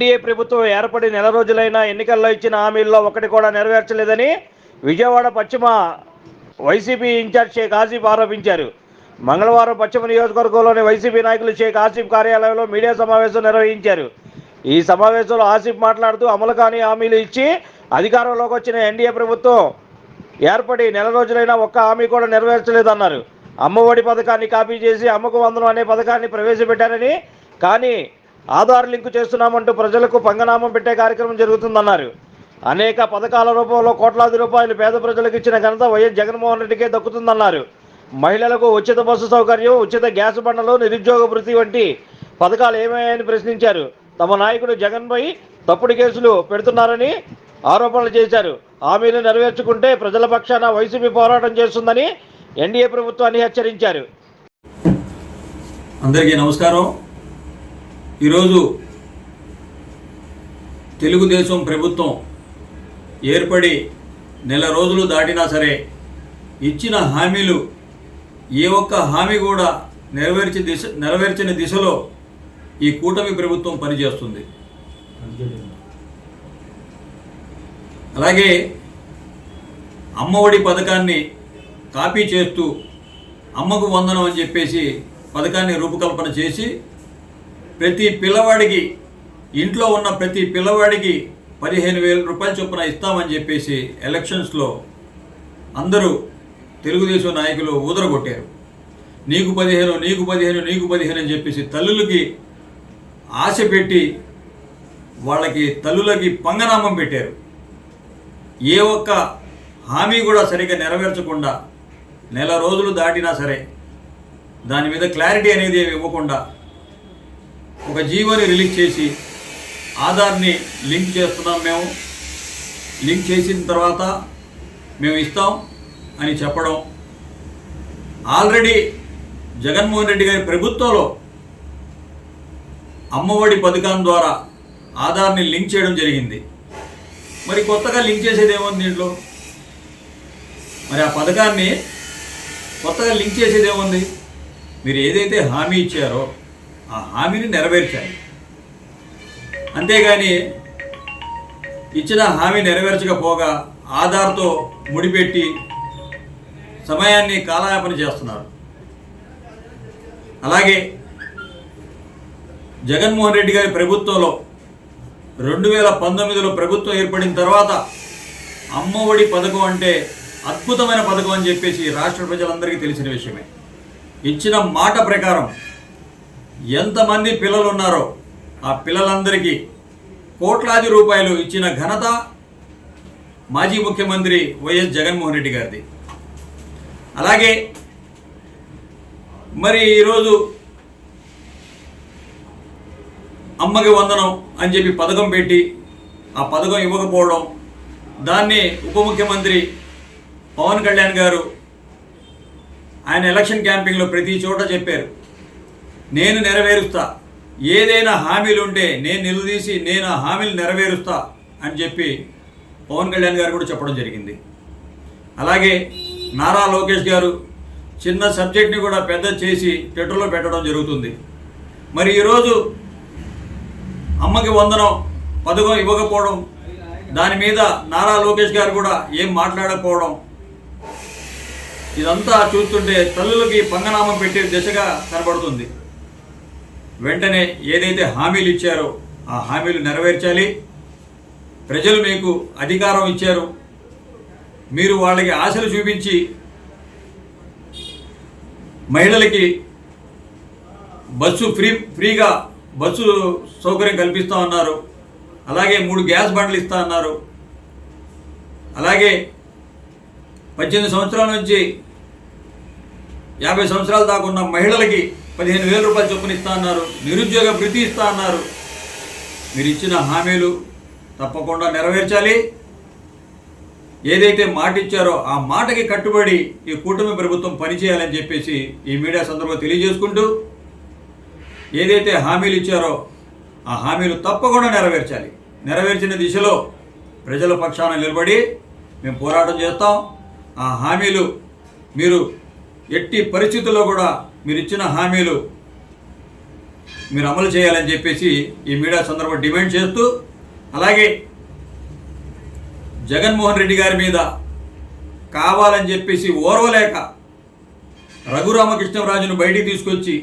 NDA ప్రభుత్వం ఏర్పడి నెల రోజులైనా ఎన్నికల్లో ఇచ్చిన హామీల్లో ఒకటి కూడా నెరవేర్చలేదని విజయవాడ పశ్చిమ వైసీపీ ఇన్ఛార్జ్ షేక్ ఆసిఫ్ ఆరోపించారు. మంగళవారం పశ్చిమ నియోజకవర్గంలోని వైసీపీ నాయకులు షేక్ ఆసిఫ్ కార్యాలయంలో మీడియా సమావేశం నిర్వహించారు. ఈ సమావేశంలో ఆసిఫ్ మాట్లాడుతూ అమలు కాని హామీలు ఇచ్చి అధికారంలోకి వచ్చిన ఎన్డీఏ ప్రభుత్వం ఏర్పడి నెల రోజులైనా ఒక్క హామీ కూడా నెరవేర్చలేదన్నారు. అమ్మఒడి పథకాన్ని కాపీ చేసి అమ్మకు వందనం అనే పథకాన్ని ప్రవేశపెట్టారని కానీ ఆధార్ లింకు చేస్తున్నామంటూ ప్రజలకు పంగనామం పెట్టే కార్యక్రమం జరుగుతుందన్నారు. అనేక పథకాల రూపంలో కోట్లాది రూపాయలు పేద ప్రజలకు ఇచ్చిన ఘనత వైఎస్ జగన్మోహన్ రెడ్డికే దక్కుతుందన్నారు. మహిళలకు ఉచిత బస్సు సౌకర్యం ఉచిత గ్యాస్ బండలు నిరుద్యోగ వృత్తి వంటి పథకాలు ఏమయ్యాయని ప్రశ్నించారు. తమ నాయకుడు జగన్పై తప్పుడు కేసులు పెడుతున్నారని ఆరోపణలు చేశారు. హామీలు నెరవేర్చుకుంటే ప్రజల పక్షాన వైసీపీ పోరాటం చేస్తుందని ఎన్డీఏ ప్రభుత్వాన్ని హెచ్చరించారు. అందరికీ నమస్కారం. ఈరోజు తెలుగుదేశం ప్రభుత్వం ఏర్పడి నెల రోజులు దాటినా సరే ఇచ్చిన హామీలు ఏ ఒక్క హామీ కూడా నెరవేర్చి దిశ నెరవేర్చిన దిశలో ఈ కూటమి ప్రభుత్వం పనిచేస్తుంది. అలాగే అమ్మఒడి పథకాన్ని కాపీ చేస్తూ అమ్మకు వందనం అని చెప్పేసి పథకాన్ని రూపకల్పన చేసి ప్రతి పిల్లవాడికి ఇంట్లో ఉన్న ప్రతి పిల్లవాడికి పదిహేను వేల రూపాయల చొప్పున ఇస్తామని చెప్పేసి ఎలక్షన్స్లో అందరూ తెలుగుదేశం నాయకులు ఊదరగొట్టారు. నీకు పదిహేను నీకు పదిహేను నీకు పదిహేను అని చెప్పేసి తల్లులకి ఆశ పెట్టి వాళ్ళకి తల్లులకి పంగనామం పెట్టారు. ఏ ఒక్క హామీ కూడా సరిగ్గా నెరవేర్చకుండా నెల రోజులు దాటినా సరే దాని మీద క్లారిటీ అనేది ఇవ్వకుండా ఒక జీవోని రిలీజ్ చేసి ఆధార్ని లింక్ చేస్తున్నాం మేము. లింక్ చేసిన తర్వాత మేము ఇస్తాం అని చెప్పడం. ఆల్రెడీ జగన్మోహన్ రెడ్డి గారి ప్రభుత్వంలో అమ్మఒడి పథకం ద్వారా ఆధార్ని లింక్ చేయడం జరిగింది. మరి కొత్తగా లింక్ చేసేది ఏముంది దీంట్లో? మరి ఆ పథకాన్ని కొత్తగా లింక్ చేసేది ఏముంది? మీరు ఏదైతే హామీ ఇచ్చారో ఆ హామీని నెరవేర్చాలి. అంతేగాని ఇచ్చిన హామీ నెరవేర్చకపోగా ఆధార్తో ముడిపెట్టి సమయాన్ని కాలయాపన చేస్తున్నారు. అలాగే జగన్మోహన్ రెడ్డి గారి ప్రభుత్వంలో రెండు వేల పంతొమ్మిదిలో ప్రభుత్వం ఏర్పడిన తర్వాత అమ్మఒడి పథకం అంటే అద్భుతమైన పథకం అని చెప్పేసి రాష్ట్ర ప్రజలందరికీ తెలిసిన విషయమే. ఇచ్చిన మాట ప్రకారం ఎంతమంది పిల్లలు ఉన్నారో ఆ పిల్లలందరికీ కోట్లాది రూపాయలు ఇచ్చిన ఘనత మాజీ ముఖ్యమంత్రి వైఎస్ జగన్మోహన్ రెడ్డి గారిది. అలాగే మరి ఈరోజు అమ్మకి వందనం అని చెప్పి పథకం పెట్టి ఆ పథకం ఇవ్వకపోవడం దాన్ని ఉప ముఖ్యమంత్రి పవన్ కళ్యాణ్ గారు ఆయన ఎలక్షన్ క్యాంపింగ్లో ప్రతి చోట చెప్పారు. నేను నెరవేరుస్తా. ఏదైనా హామీలు ఉంటే నేను నిలదీసి నేను ఆ హామీలు నెరవేరుస్తా అని చెప్పి పవన్ కళ్యాణ్ గారు కూడా చెప్పడం జరిగింది. అలాగే నారా లోకేష్ గారు చిన్న సబ్జెక్ట్ని కూడా పెద్ద చేసి ట్విట్టర్లో పెట్టడం జరుగుతుంది. మరి ఈరోజు అమ్మకి వందనం పథకం ఇవ్వకపోవడం దాని మీద నారా లోకేష్ గారు కూడా ఏం మాట్లాడకపోవడం ఇదంతా చూస్తుంటే తల్లులకి పంగనామం పెట్టే దిశగా కనబడుతుంది. వెంటనే ఏదైతే హామీలు ఇచ్చారో ఆ హామీలు నెరవేర్చాలి. ప్రజలు మీకు అధికారం ఇచ్చారు. మీరు వాళ్ళకి ఆశలు చూపించి మహిళలకి బస్సు ఫ్రీ ఫ్రీగా బస్సు సౌకర్యం కల్పిస్తా ఉన్నారు. అలాగే మూడు గ్యాస్ బండ్లు ఇస్తా అన్నారు అలాగే పద్దెనిమిది సంవత్సరాల నుంచి యాభై సంవత్సరాల దాకా ఉన్న మహిళలకి పదిహేను వేల రూపాయలు చొప్పున ఇస్తా అన్నారు. నిరుద్యోగ భృతి ఇస్తా అన్నారు. మీరు ఇచ్చిన హామీలు తప్పకుండా నెరవేర్చాలి. ఏదైతే మాట ఇచ్చారో ఆ మాటకి కట్టుబడి ఈ కూటమి ప్రభుత్వం పనిచేయాలని చెప్పేసి ఈ మీడియా సందర్భంగా తెలియజేసుకుంటూ ఏదైతే హామీలు ఇచ్చారో ఆ హామీలు తప్పకుండా నెరవేర్చాలి. నెరవేర్చిన దిశలో ప్రజల పక్షాన నిలబడి మేము పోరాటం చేస్తాం. ఆ హామీలు మీరు ఎట్టి పరిస్థితుల్లో కూడా మీరు ఇచ్చిన హామీలు మీరు అమలు చేయాలని చెప్పేసి ఈ మీడియా సందర్భం డిమాండ్ చేస్తూ అలాగే జగన్మోహన్ రెడ్డి గారి మీద కావాలని చెప్పేసి ఓర్వలేక రఘురామకృష్ణరాజును బయటికి తీసుకొచ్చి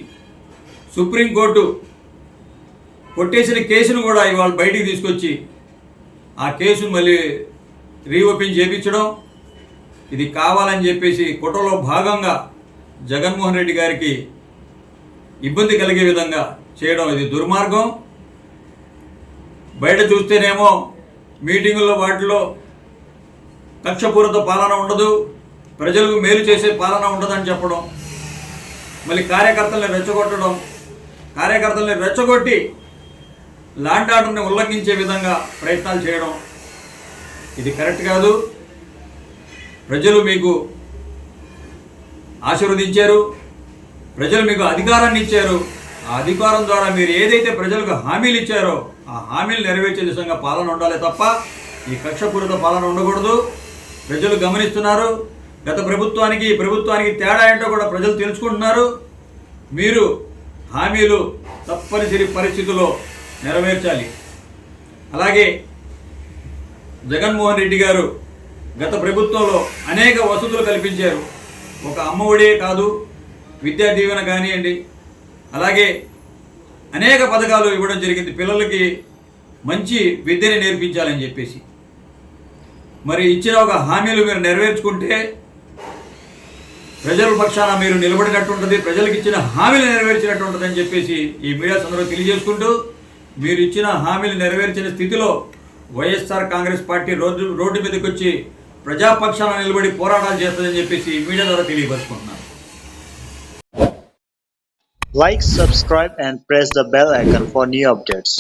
సుప్రీంకోర్టు కొట్టేసిన కేసును కూడా ఇవాళ బయటికి తీసుకొచ్చి ఆ కేసును మళ్ళీ రీఓపెన్ చేయించడం ఇది కావాలని చెప్పేసి కుట్రలో భాగంగా జగన్మోహన్ రెడ్డి గారికి ఇబ్బంది కలిగే విధంగా చేయడం ఇది దుర్మార్గం. బయట చూస్తేనేమో మీటింగుల్లో వాటిలో కక్షపూరిత పాలన ఉండదు. ప్రజలకు మేలు చేసే పాలన ఉండదని చెప్పడం. మళ్ళీ కార్యకర్తల్ని రెచ్చగొట్టడం. కార్యకర్తల్ని రెచ్చగొట్టి ల్యాండ్ ఆర్డర్ని ఉల్లంఘించే విధంగా ప్రయత్నాలు చేయడం. ఇది కరెక్ట్ కాదు. ప్రజలు మీకు ఆశీర్వదించారు. ప్రజలు మీకు అధికారాన్ని ఇచ్చారు. ఆ అధికారం ద్వారా మీరు ఏదైతే ప్రజలకు హామీలు ఇచ్చారో ఆ హామీలు నెరవేర్చే దిశగా పాలన ఉండాలి తప్ప ఈ కక్షపూరిత పాలన ఉండకూడదు. ప్రజలు గమనిస్తున్నారు. గత ప్రభుత్వానికి ఈ ప్రభుత్వానికి తేడా ఏంటో కూడా ప్రజలు తెలుసుకుంటున్నారు. మీరు హామీలు తప్పనిసరి పరిస్థితుల్లో నెరవేర్చాలి. అలాగే జగన్మోహన్ రెడ్డి గారు గత ప్రభుత్వంలో అనేక వసతులు కల్పించారు. ఒక అమ్మఒడే కాదు విద్యా దీవెన కానివ్వండి అలాగే అనేక పథకాలు ఇవ్వడం జరిగింది. పిల్లలకి మంచి విద్యని నేర్పించాలని చెప్పేసి. మరి ఇచ్చిన ఒక హామీలు మీరు నెరవేర్చుకుంటే ప్రజల పక్షాన మీరు నిలబడినట్టు ఉంటుంది ప్రజలకు ఇచ్చిన హామీలు నెరవేర్చినట్టు ఉంటుందని చెప్పేసి ఈ మీడియా సందర్భంగా తెలియజేసుకుంటూ మీరు ఇచ్చిన హామీలు నెరవేర్చిన స్థితిలో YSR Congress party road road మీదకి వచ్చి ప్రజాపక్షాన నిలబడి పోరాటాలు చేస్తుందని చెప్పేసి ఈ మీడియా ద్వారా తెలియపరుచుకుంటున్నాను Like, subscribe, and press the bell icon for new updates.